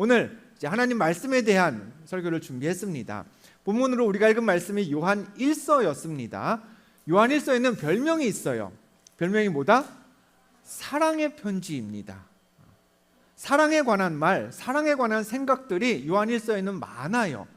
오늘 하나님 말씀에 대한 설교를 준비했습니다. 본문으로 우리가 읽은 말씀이 요한 1서였습니다. 요한 1서에는 별명이 있어요. 별명이 뭐다? 사랑의 편지입니다. 사랑에 관한 말, 사랑에 관한 생각들이 요한 1서에는 많아요.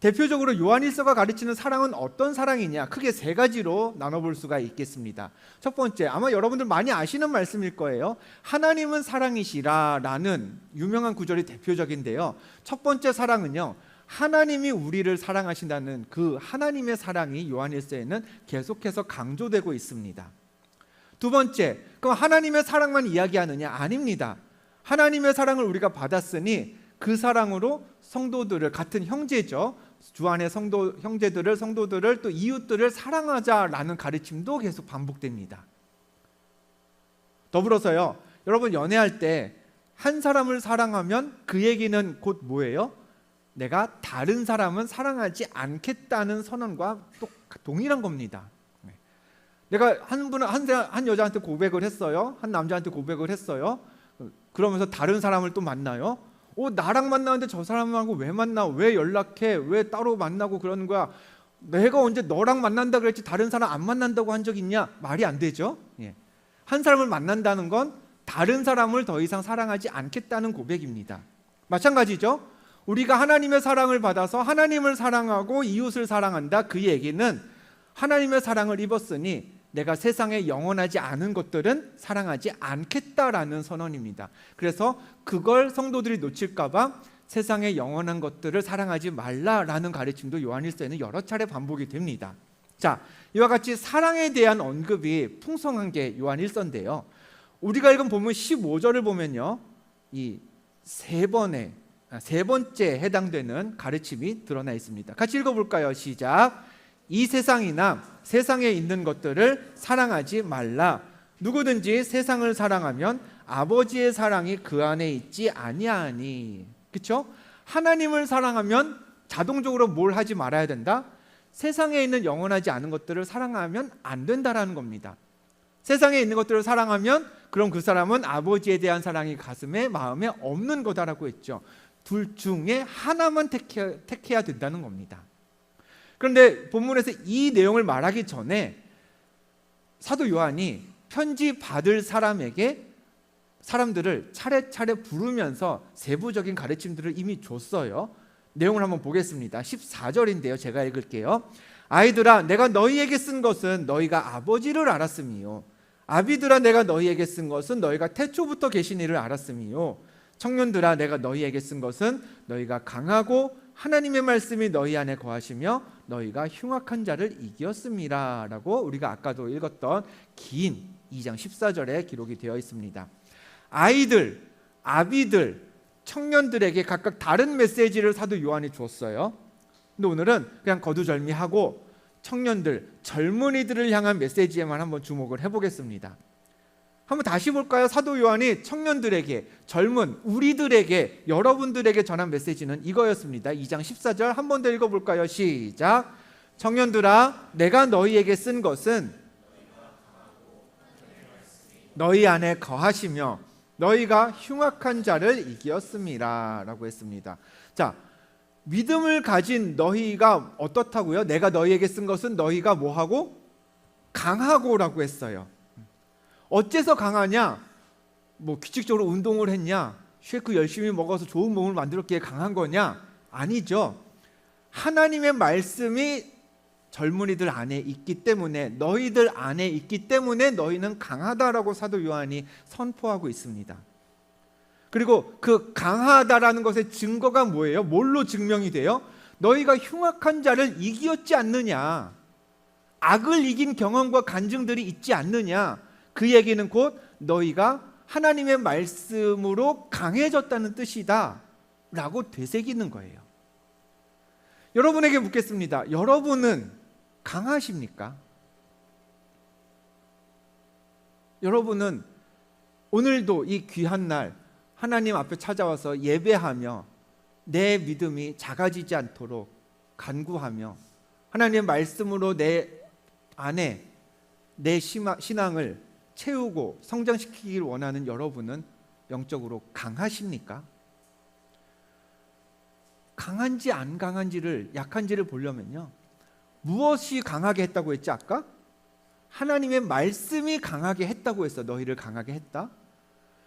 대표적으로 요한 1서가 가르치는 사랑은 어떤 사랑이냐? 크게 세 가지로 나눠볼 수가 있겠습니다. 첫 번째, 아마 여러분들 많이 아시는 말씀일 거예요. 하나님은 사랑이시라라는 유명한 구절이 대표적인데요. 첫 번째 사랑은요. 하나님이 우리를 사랑하신다는 그 하나님의 사랑이 요한 1서에는 계속해서 강조되고 있습니다. 두 번째, 그럼 하나님의 사랑만 이야기하느냐? 아닙니다. 하나님의 사랑을 우리가 받았으니 그 사랑으로 성도들을 같은 형제죠. 주 안의 성도 형제들을 성도들을 또 이웃들을 사랑하자라는 가르침도 계속 반복됩니다. 더불어서요. 여러분 연애할 때 한 사람을 사랑하면 그 얘기는 곧 뭐예요? 내가 다른 사람은 사랑하지 않겠다는 선언과 또 동일한 겁니다. 네. 내가 한 분, 한, 사- 한 여자한테 고백을 했어요. 한 남자한테 고백을 했어요. 그러면서 다른 사람을 또 만나요. 어, 나랑 만나는데 저 사람하고 왜 만나? 왜 연락해? 왜 따로 만나고 그러는 거야? 내가 언제 너랑 만난다 그랬지 다른 사람 안 만난다고 한 적 있냐? 말이 안 되죠. 예. 한 사람을 만난다는 건 다른 사람을 더 이상 사랑하지 않겠다는 고백입니다. 마찬가지죠. 우리가 하나님의 사랑을 받아서 하나님을 사랑하고 이웃을 사랑한다. 그 얘기는 하나님의 사랑을 입었으니 내가 세상에 영원하지 않은 것들은 사랑하지 않겠다라는 선언입니다. 그래서 그걸 성도들이 놓칠까봐 세상에 영원한 것들을 사랑하지 말라라는 가르침도 요한일서에는 여러 차례 반복이 됩니다. 자, 이와 같이 사랑에 대한 언급이 풍성한 게 요한일서인데요. 우리가 읽은 본문 15절을 보면요. 이세 아, 세 번째 해당되는 가르침이 드러나 있습니다. 같이 읽어 볼까요? 시작. 이 세상이나 세상에 있는 것들을 사랑하지 말라. 누구든지 세상을 사랑하면 아버지의 사랑이 그 안에 있지 아니하니. 그렇죠? 하나님을 사랑하면 자동적으로 뭘 하지 말아야 된다? 세상에 있는 영원하지 않은 것들을 사랑하면 안 된다라는 겁니다. 세상에 있는 것들을 사랑하면 그럼 그 사람은 아버지에 대한 사랑이 가슴에 마음에 없는 거다라고 했죠. 둘 중에 하나만 택해, 택해야 된다는 겁니다. 그런데 본문에서 이 내용을 말하기 전에 사도 요한이 편지 받을 사람에게 사람들을 차례차례 부르면서 세부적인 가르침들을 이미 줬어요. 내용을 한번 보겠습니다. 14절인데요. 제가 읽을게요. 아이들아 내가 너희에게 쓴 것은 너희가 아버지를 알았음이요 아비들아 내가 너희에게 쓴 것은 너희가 태초부터 계신 이를 알았음이요 청년들아 내가 너희에게 쓴 것은 너희가 강하고 하나님의 말씀이 너희 안에 거하시며 너희가 흉악한 자를 이겼음이라라고 우리가 아까도 읽었던 긴 2장 14절에 기록이 되어 있습니다. 아이들, 아비들, 청년들에게 각각 다른 메시지를 사도 요한이 줬어요. 근데 오늘은 그냥 거두절미하고 청년들, 젊은이들을 향한 메시지에만 한번 주목을 해보겠습니다. 한번 다시 볼까요? 사도 요한이 청년들에게, 젊은 우리들에게, 여러분들에게 전한 메시지는 이거였습니다. 2장 14절 한 번 더 읽어 볼까요? 시작. 청년들아, 내가 너희에게 쓴 것은 너희 안에 거하시며 너희가 흉악한 자를 이기었음이라라고 했습니다. 자, 믿음을 가진 너희가 어떻다고요? 내가 너희에게 쓴 것은 너희가 뭐하고 강하고라고 했어요. 어째서 강하냐? 뭐 규칙적으로 운동을 했냐? 쉐크 열심히 먹어서 좋은 몸을 만들었기에 강한 거냐? 아니죠. 하나님의 말씀이 젊은이들 안에 있기 때문에 너희들 안에 있기 때문에 너희는 강하다라고 사도 요한이 선포하고 있습니다. 그리고 그 강하다라는 것의 증거가 뭐예요? 뭘로 증명이 돼요? 너희가 흉악한 자를 이기었지 않느냐? 악을 이긴 경험과 간증들이 있지 않느냐? 그 얘기는 곧 너희가 하나님의 말씀으로 강해졌다는 뜻이다. 라고 되새기는 거예요. 여러분에게 묻겠습니다. 여러분은 강하십니까? 여러분은 오늘도 이 귀한 날 하나님 앞에 찾아와서 예배하며 내 믿음이 작아지지 않도록 간구하며 하나님의 말씀으로 내 안에 내 신앙을 채우고 성장시키길 원하는 여러분은 영적으로 강하십니까? 강한지 안 강한지를 약한지를 보려면요. 무엇이 강하게 했다고 했지 아까? 하나님의 말씀이 강하게 했다고 했어. 너희를 강하게 했다.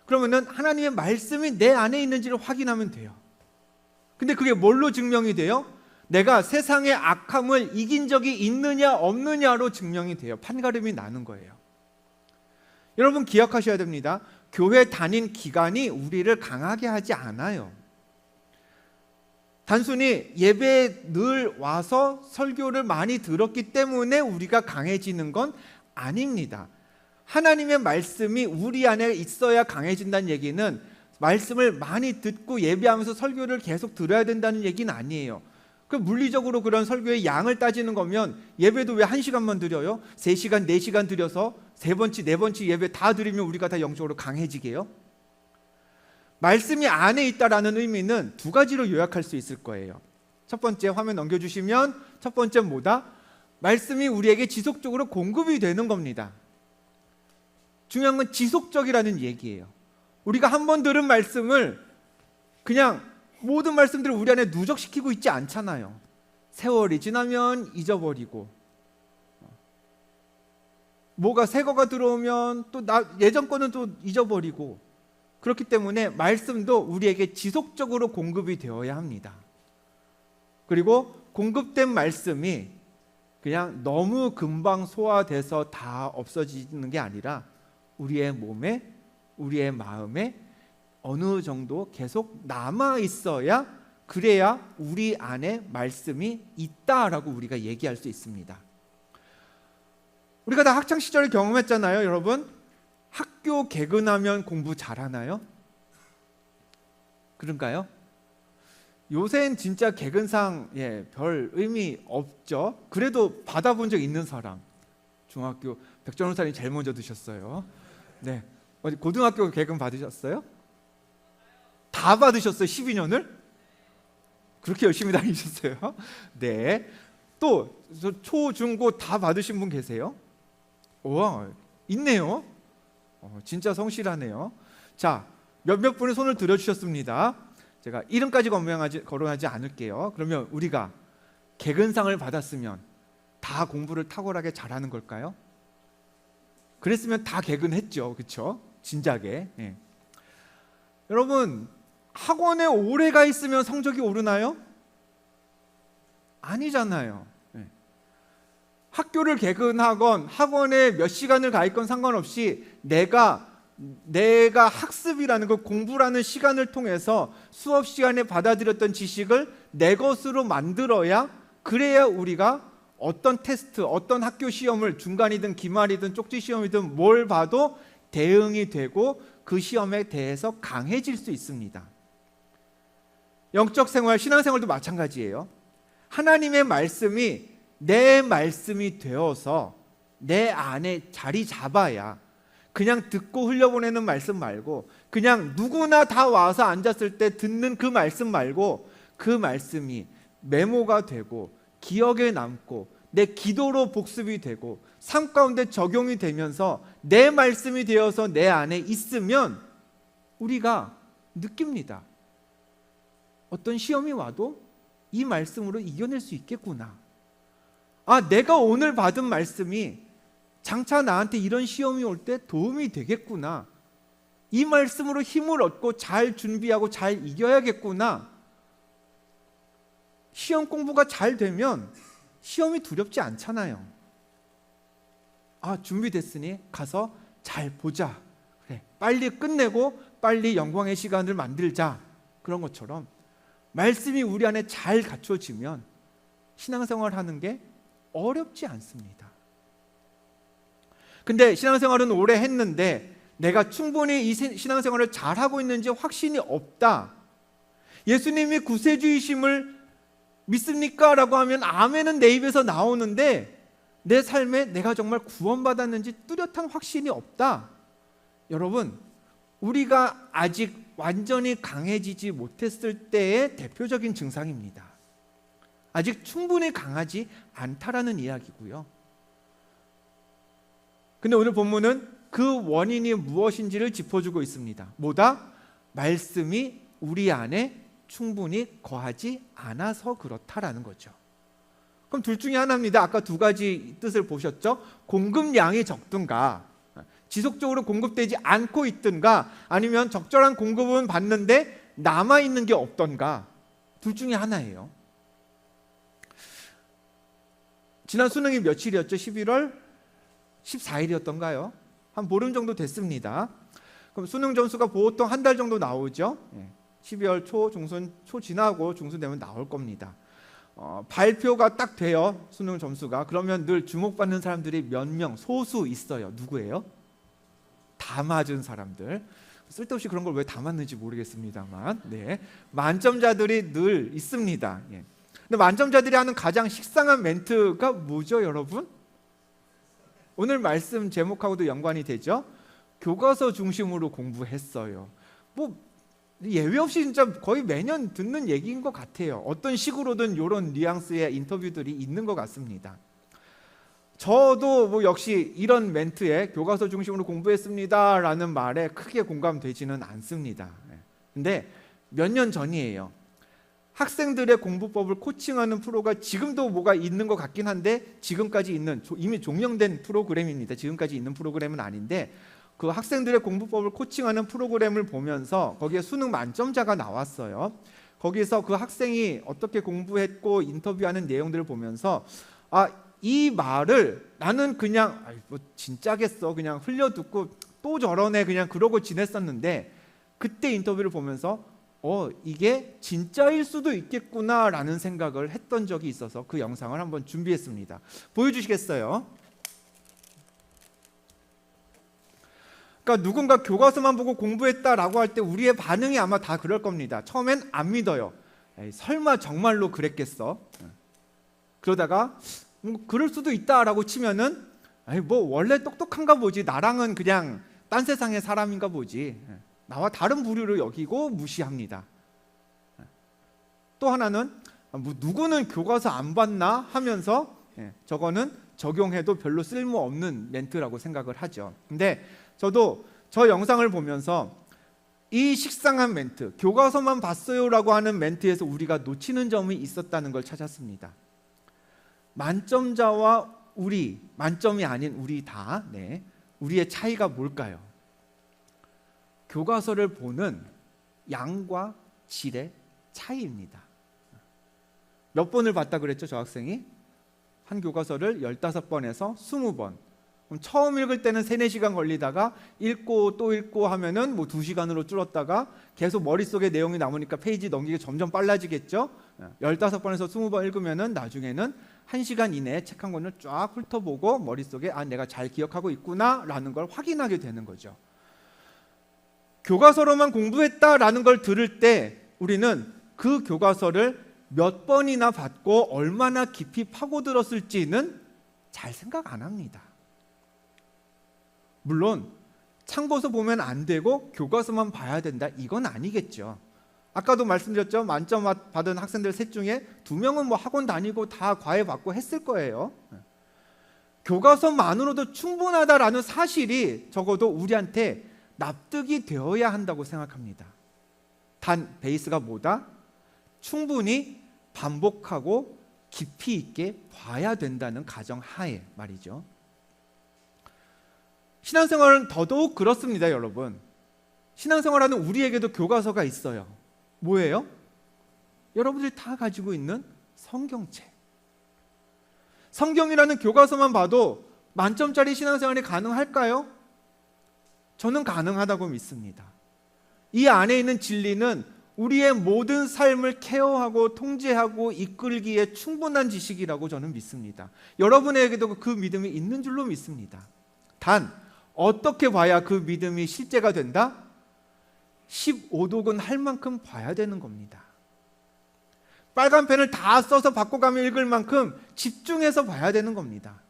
그러면은 하나님의 말씀이 내 안에 있는지를 확인하면 돼요. 근데 그게 뭘로 증명이 돼요? 내가 세상의 악함을 이긴 적이 있느냐 없느냐로 증명이 돼요. 판가름이 나는 거예요. 여러분 기억하셔야 됩니다. 교회 다닌 기간이 우리를 강하게 하지 않아요. 단순히 예배에 늘 와서 설교를 많이 들었기 때문에 우리가 강해지는 건 아닙니다. 하나님의 말씀이 우리 안에 있어야 강해진다는 얘기는 말씀을 많이 듣고 예배하면서 설교를 계속 들어야 된다는 얘기는 아니에요. 그 물리적으로 그런 설교의 양을 따지는 거면 예배도 왜한 시간만 드려요? 세 시간, 네 시간 드려서 세 번째, 네 번째 예배 다 드리면 우리가 다 영적으로 강해지게요? 말씀이 안에 있다라는 의미는 두 가지로 요약할 수 있을 거예요. 첫 번째 화면 넘겨주시면 첫 번째 뭐다? 말씀이 우리에게 지속적으로 공급이 되는 겁니다. 중요한 건 지속적이라는 얘기예요. 우리가 한 번 들은 말씀을 그냥 모든 말씀들을 우리 안에 누적시키고 있지 않잖아요. 세월이 지나면 잊어버리고 뭐가 새 거가 들어오면 또 나 예전 거는 또 잊어버리고 그렇기 때문에 말씀도 우리에게 지속적으로 공급이 되어야 합니다. 그리고 공급된 말씀이 그냥 너무 금방 소화돼서 다 없어지는 게 아니라 우리의 몸에 우리의 마음에 어느 정도 계속 남아 있어야 그래야 우리 안에 말씀이 있다라고 우리가 얘기할 수 있습니다. 우리가 다 학창 시절을 경험했잖아요, 여러분. 학교 개근하면 공부 잘하나요? 그런가요? 요새는 진짜 개근상 예, 별 의미 없죠. 그래도 받아본 적 있는 사람. 중학교 백전호사님 제일 먼저 드셨어요. 네. 어디 고등학교 개근 받으셨어요? 다 받으셨어요. 12년을? 그렇게 열심히 다니셨어요? 네. 또 초, 중, 고 다 받으신 분 계세요? 와, 있네요. 어, 진짜 성실하네요. 자, 몇몇 분의 손을 들어주셨습니다. 제가 이름까지 거명하지, 거론하지 않을게요. 그러면 우리가 개근상을 받았으면 다 공부를 탁월하게 잘하는 걸까요? 그랬으면 다 개근했죠, 그렇죠? 진작에. 예. 여러분 학원에 오래 가 있으면 성적이 오르나요? 아니잖아요. 예. 학교를 개근하건 학원에 몇 시간을 가 있건 상관없이 내가 내가 학습이라는 그 공부라는 시간을 통해서 수업 시간에 받아들였던 지식을 내 것으로 만들어야 그래야 우리가 어떤 테스트, 어떤 학교 시험을 중간이든 기말이든 쪽지 시험이든 뭘 봐도 대응이 되고 그 시험에 대해서 강해질 수 있습니다. 영적 생활, 신앙 생활도 마찬가지예요. 하나님의 말씀이 내 말씀이 되어서 내 안에 자리 잡아야 그냥 듣고 흘려보내는 말씀 말고 그냥 누구나 다 와서 앉았을 때 듣는 그 말씀 말고 그 말씀이 메모가 되고 기억에 남고 내 기도로 복습이 되고 삶 가운데 적용이 되면서 내 말씀이 되어서 내 안에 있으면 우리가 느낍니다. 어떤 시험이 와도 이 말씀으로 이겨낼 수 있겠구나. 아, 내가 오늘 받은 말씀이 장차 나한테 이런 시험이 올 때 도움이 되겠구나. 이 말씀으로 힘을 얻고 잘 준비하고 잘 이겨야겠구나. 시험 공부가 잘 되면 시험이 두렵지 않잖아요. 아, 준비됐으니 가서 잘 보자. 그래. 빨리 끝내고 빨리 영광의 시간을 만들자. 그런 것처럼 말씀이 우리 안에 잘 갖춰지면 신앙생활 하는 게 어렵지 않습니다. 근데 신앙생활은 오래 했는데 내가 충분히 이 신앙생활을 잘하고 있는지 확신이 없다. 예수님이 구세주이심을 믿습니까? 라고 하면 아멘은 내 입에서 나오는데 내 삶에 내가 정말 구원받았는지 뚜렷한 확신이 없다. 여러분, 우리가 아직 완전히 강해지지 못했을 때의 대표적인 증상입니다. 아직 충분히 강하지 않다라는 이야기고요. 근데 오늘 본문은 그 원인이 무엇인지를 짚어주고 있습니다. 뭐다? 말씀이 우리 안에 충분히 거하지 않아서 그렇다라는 거죠. 그럼 둘 중에 하나입니다. 아까 두 가지 뜻을 보셨죠? 공급량이 적든가 지속적으로 공급되지 않고 있든가 아니면 적절한 공급은 받는데 남아 있는 게 없던가 둘 중에 하나예요. 지난 수능이 며칠이었죠? 11월 14일이었던가요? 한 보름 정도 됐습니다. 그럼 수능 점수가 보통 한 달 정도 나오죠. 예. 12월 초, 중순 초 지나고 중순 되면 나올 겁니다. 어, 발표가 딱 돼요. 수능 점수가. 그러면 늘 주목받는 사람들이 몇 명, 소수 있어요. 누구예요? 다 맞은 사람들. 쓸데없이 그런 걸 왜 다 맞는지 모르겠습니다만, 네 만점자들이 늘 있습니다. 예. 근데 만점자들이 하는 가장 식상한 멘트가 뭐죠, 여러분? 오늘 말씀 제목하고도 연관이 되죠. 교과서 중심으로 공부했어요. 뭐 예외 없이 진짜 거의 매년 듣는 얘기인 것 같아요. 어떤 식으로든 이런 뉘앙스의 인터뷰들이 있는 것 같습니다. 저도 뭐 역시 이런 멘트에 교과서 중심으로 공부했습니다라는 말에 크게 공감되지는 않습니다. 예. 근데 몇 년 전이에요. 학생들의 공부법을 코칭하는 프로가 지금도 뭐가 있는 것 같긴 한데 지금까지 있는 이미 종영된 프로그램입니다. 지금까지 있는 프로그램은 아닌데 그 학생들의 공부법을 코칭하는 프로그램을 보면서 거기에 수능 만점자가 나왔어요. 거기서 그 학생이 어떻게 공부했고 인터뷰하는 내용들을 보면서 아 이 말을 나는 그냥 아이 뭐 진짜겠어 그냥 흘려 듣고 또 저러네 그냥 그러고 지냈었는데 그때 인터뷰를 보면서 어 이게 진짜일 수도 있겠구나라는 생각을 했던 적이 있어서 그 영상을 한번 준비했습니다. 보여주시겠어요? 그러니까 누군가 교과서만 보고 공부했다라고 할 때 우리의 반응이 아마 다 그럴 겁니다. 처음엔 안 믿어요. 에이, 설마 정말로 그랬겠어? 그러다가 뭐 그럴 수도 있다라고 치면은 아이 뭐 원래 똑똑한가 보지 나랑은 그냥 딴 세상의 사람인가 보지 나와 다른 부류로 여기고 무시합니다. 또 하나는 뭐 누구는 교과서 안 봤나 하면서 예, 저거는 적용해도 별로 쓸모 없는 멘트라고 생각을 하죠. 근데 저도 저 영상을 보면서 이 식상한 멘트, 교과서만 봤어요라고 하는 멘트에서 우리가 놓치는 점이 있었다는 걸 찾았습니다. 만점자와 우리, 만점이 아닌 우리 다, 네, 우리의 차이가 뭘까요? 교과서를 보는 양과 질의 차이입니다. 몇 번을 봤다 그랬죠, 저 학생이? 한 교과서를 15번에서 20번. 그럼 처음 읽을 때는 3, 4시간 걸리다가 읽고 또 읽고 하면은 뭐 2시간으로 줄었다가 계속 머릿속에 내용이 남으니까 페이지 넘기기 점점 빨라지겠죠? 15번에서 20번 읽으면은 나중에는 1시간 이내에 책 한 권을 쫙 훑어보고 머릿속에 아 내가 잘 기억하고 있구나라는 걸 확인하게 되는 거죠. 교과서로만 공부했다라는 걸 들을 때 우리는 그 교과서를 몇 번이나 받고 얼마나 깊이 파고들었을지는 잘 생각 안 합니다. 물론 참고서 보면 안 되고 교과서만 봐야 된다 이건 아니겠죠. 아까도 말씀드렸죠. 만점 받은 학생들 셋 중에 두 명은 뭐 학원 다니고 다 과외 받고 했을 거예요. 교과서만으로도 충분하다라는 사실이 적어도 우리한테 납득이 되어야 한다고 생각합니다. 단 베이스가 뭐다? 충분히 반복하고 깊이 있게 봐야 된다는 가정 하에 말이죠. 신앙생활은 더더욱 그렇습니다, 여러분. 신앙생활하는 우리에게도 교과서가 있어요. 뭐예요? 여러분들이 다 가지고 있는 성경책. 성경이라는 교과서만 봐도 만점짜리 신앙생활이 가능할까요? 저는 가능하다고 믿습니다. 이 안에 있는 진리는 우리의 모든 삶을 케어하고 통제하고 이끌기에 충분한 지식이라고 저는 믿습니다. 여러분에게도 그 믿음이 있는 줄로 믿습니다. 단 어떻게 봐야 그 믿음이 실제가 된다? 15독은 할 만큼 봐야 되는 겁니다. 빨간 펜을 다 써서 바꿔가며 읽을 만큼 집중해서 봐야 되는 겁니다.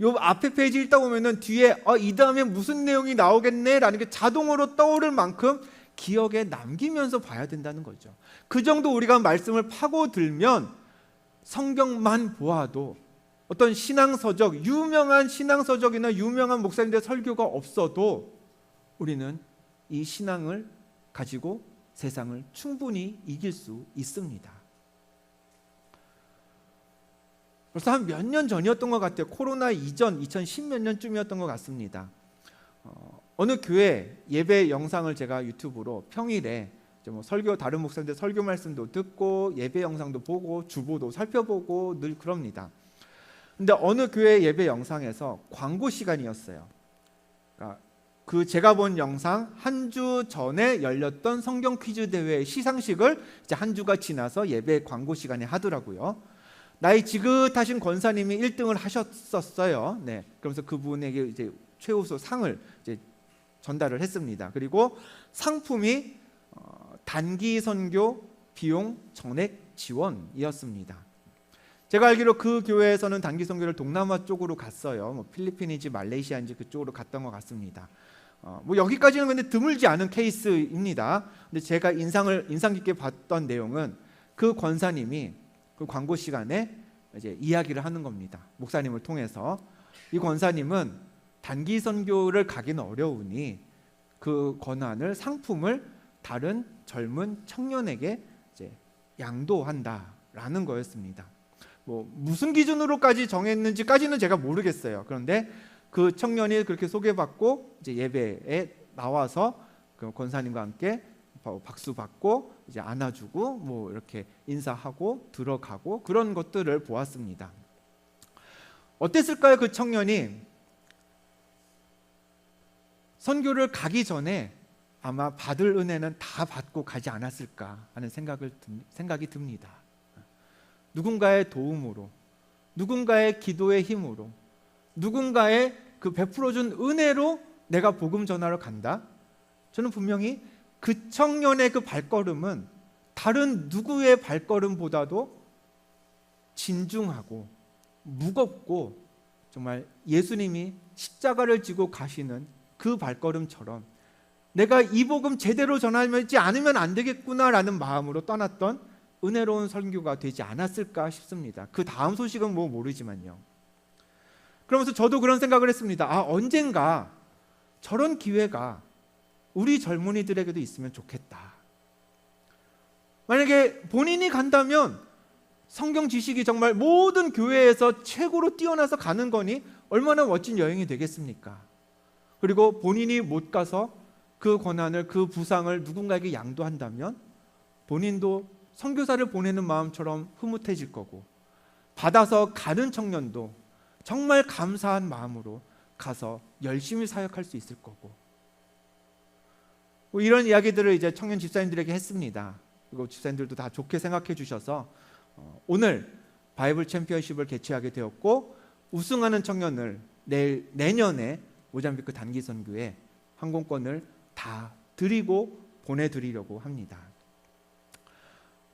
요 앞에 페이지 읽다 보면은 뒤에 어, 이 다음에 무슨 내용이 나오겠네라는 게 자동으로 떠오를 만큼 기억에 남기면서 봐야 된다는 거죠. 그 정도 우리가 말씀을 파고들면 성경만 보아도 어떤 신앙서적, 유명한 신앙서적이나 유명한 목사님들의 설교가 없어도 우리는 이 신앙을 가지고 세상을 충분히 이길 수 있습니다. 벌써 한 몇 년 전이었던 것 같아요. 코로나 이전 2010몇 년쯤이었던 것 같습니다. 어, 어느 교회 예배 영상을 제가 유튜브로 평일에 뭐 설교 다른 목사님들 설교 말씀도 듣고 예배 영상도 보고 주보도 살펴보고 늘 그럽니다. 근데 어느 교회 예배 영상에서 광고 시간이었어요. 그러니까 그 제가 본 영상 한 주 전에 열렸던 성경 퀴즈 대회 시상식을 이제 한 주가 지나서 예배 광고 시간에 하더라고요. 나이 지긋하신 권사님이 1등을 하셨었어요. 네. 그러면서 그분에게 이제 최우수 상을 이제 전달을 했습니다. 그리고 상품이 어, 단기 선교 비용 전액 지원이었습니다. 제가 알기로 그 교회에서는 단기 선교를 동남아 쪽으로 갔어요. 뭐 필리핀인지 말레이시아인지 그쪽으로 갔던 것 같습니다. 어, 뭐 여기까지는 근데 드물지 않은 케이스입니다. 근데 제가 인상을 인상 깊게 봤던 내용은 그 권사님이 그 광고 시간에 이제 이야기를 하는 겁니다. 목사님을 통해서 이 권사님은 단기 선교를 가기는 어려우니 그 권한을 상품을 다른 젊은 청년에게 양도한다라는 거였습니다. 뭐 무슨 기준으로까지 정했는지까지는 제가 모르겠어요. 그런데 그 청년이 그렇게 소개받고 이제 예배에 나와서 그 권사님과 함께 박수 받고 이제 안아주고 뭐 이렇게 인사하고 들어가고 그런 것들을 보았습니다. 어땠을까요? 그 청년이 선교를 가기 전에 아마 받을 은혜는 다 받고 가지 않았을까 하는 생각을 생각이 듭니다. 누군가의 도움으로, 누군가의 기도의 힘으로, 누군가의 그 베풀어준 은혜로 내가 복음 전하러 간다. 저는 분명히 그 청년의 그 발걸음은 다른 누구의 발걸음보다도 진중하고 무겁고 정말 예수님이 십자가를 지고 가시는 그 발걸음처럼 내가 이 복음 제대로 전하지 않으면 안 되겠구나라는 마음으로 떠났던 은혜로운 설교가 되지 않았을까 싶습니다. 그 다음 소식은 뭐 모르지만요. 그러면서 저도 그런 생각을 했습니다. 아, 언젠가 저런 기회가 우리 젊은이들에게도 있으면 좋겠다. 만약에 본인이 간다면 성경 지식이 정말 모든 교회에서 최고로 뛰어나서 가는 거니 얼마나 멋진 여행이 되겠습니까? 그리고 본인이 못 가서 그 권한을 그 부상을 누군가에게 양도한다면 본인도 선교사를 보내는 마음처럼 흐뭇해질 거고 받아서 가는 청년도 정말 감사한 마음으로 가서 열심히 사역할 수 있을 거고 뭐 이런 이야기들을 이제 청년 집사님들에게 했습니다. 그리고 집사님들도 다 좋게 생각해 주셔서 어, 오늘 바이블 챔피언십을 개최하게 되었고 우승하는 청년을 내일 내년에 모잠비크 단기 선교에 항공권을 다 드리고 보내드리려고 합니다.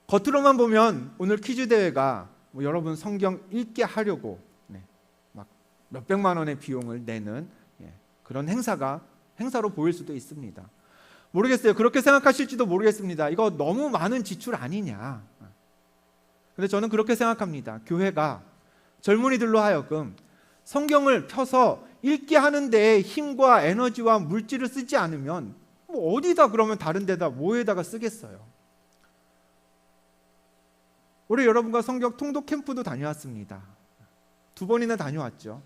겉으로만 보면 오늘 퀴즈 대회가 뭐 여러분 성경 읽게 하려고 네, 막 몇백만 원의 비용을 내는 예, 그런 행사가 행사로 보일 수도 있습니다. 모르겠어요. 그렇게 생각하실지도 모르겠습니다. 이거 너무 많은 지출 아니냐. 근데 저는 그렇게 생각합니다. 교회가 젊은이들로 하여금 성경을 펴서 읽게 하는데 힘과 에너지와 물질을 쓰지 않으면 뭐 어디다 그러면 다른 데다 뭐에다가 쓰겠어요. 올해 여러분과 성경 통독 캠프도 다녀왔습니다. 두 번이나 다녀왔죠.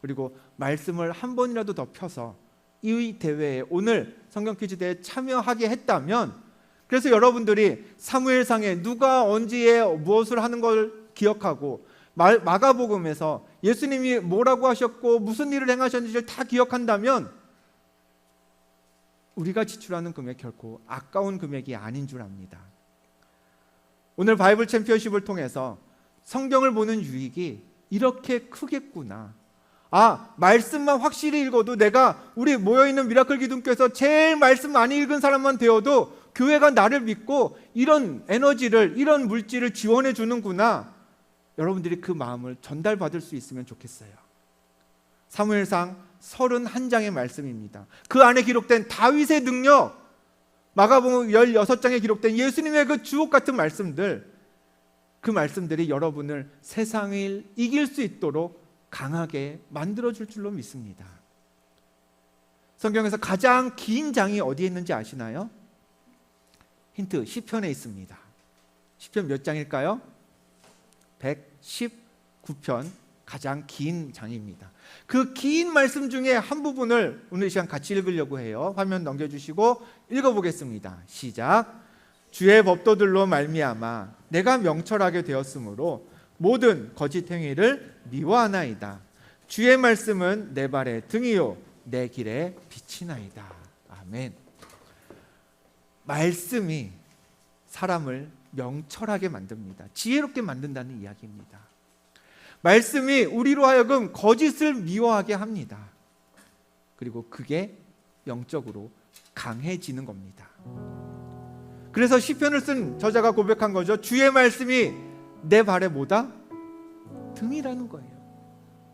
그리고 말씀을 한 번이라도 더 펴서 이 대회에 오늘 성경 퀴즈 대회에 참여하게 했다면 그래서 여러분들이 사무엘상에 누가 언제에 무엇을 하는 걸 기억하고 마가복음에서 예수님이 뭐라고 하셨고 무슨 일을 행하셨는지를 다 기억한다면 우리가 지출하는 금액 결코 아까운 금액이 아닌 줄 압니다. 오늘 바이블 챔피언십을 통해서 성경을 보는 유익이 이렇게 크겠구나. 아, 말씀만 확실히 읽어도 내가 우리 모여있는 미라클 기둥교에서 제일 말씀 많이 읽은 사람만 되어도 교회가 나를 믿고 이런 에너지를, 이런 물질을 지원해 주는구나. 여러분들이 그 마음을 전달받을 수 있으면 좋겠어요. 사무엘상 31장의 말씀입니다. 그 안에 기록된 다윗의 능력, 마가복음 16장에 기록된 예수님의 그 주옥 같은 말씀들 그 말씀들이 여러분을 세상을 이길 수 있도록 강하게 만들어 줄 줄로 믿습니다. 성경에서 가장 긴 장이 어디에 있는지 아시나요? 힌트 시편에 있습니다. 시편 몇 장일까요? 119편 가장 긴 장입니다. 그 긴 말씀 중에 한 부분을 오늘 이 시간 같이 읽으려고 해요. 화면 넘겨 주시고 읽어 보겠습니다. 시작. 주의 법도들로 말미암아 내가 명철하게 되었으므로 모든 거짓 행위를 미워하나이다. 주의 말씀은 내 발의 등이요 내 길에 빛이나이다. 아멘. 말씀이 사람을 명철하게 만듭니다. 지혜롭게 만든다는 이야기입니다. 말씀이 우리로 하여금 거짓을 미워하게 합니다. 그리고 그게 영적으로 강해지는 겁니다. 그래서 시편을 쓴 저자가 고백한 거죠. 주의 말씀이 내 발에 뭐다? 등이라는 거예요.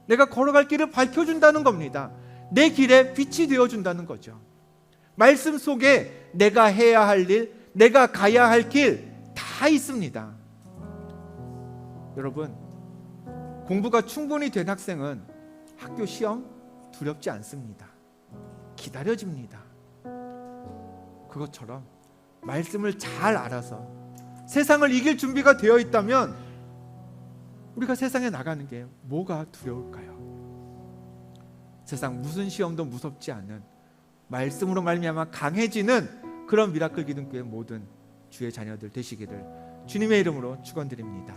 내가 걸어갈 길을 밝혀준다는 겁니다. 내 길에 빛이 되어준다는 거죠. 말씀 속에 내가 해야 할 일, 내가 가야 할 길 다 있습니다. 여러분, 공부가 충분히 된 학생은 학교 시험 두렵지 않습니다. 기다려집니다. 그것처럼 말씀을 잘 알아서 세상을 이길 준비가 되어 있다면 우리가 세상에 나가는 게 뭐가 두려울까요? 세상 무슨 시험도 무섭지 않은 말씀으로 말미암아 강해지는 그런 미라클 기둥교회 모든 주의 자녀들 되시기를 주님의 이름으로 축원드립니다.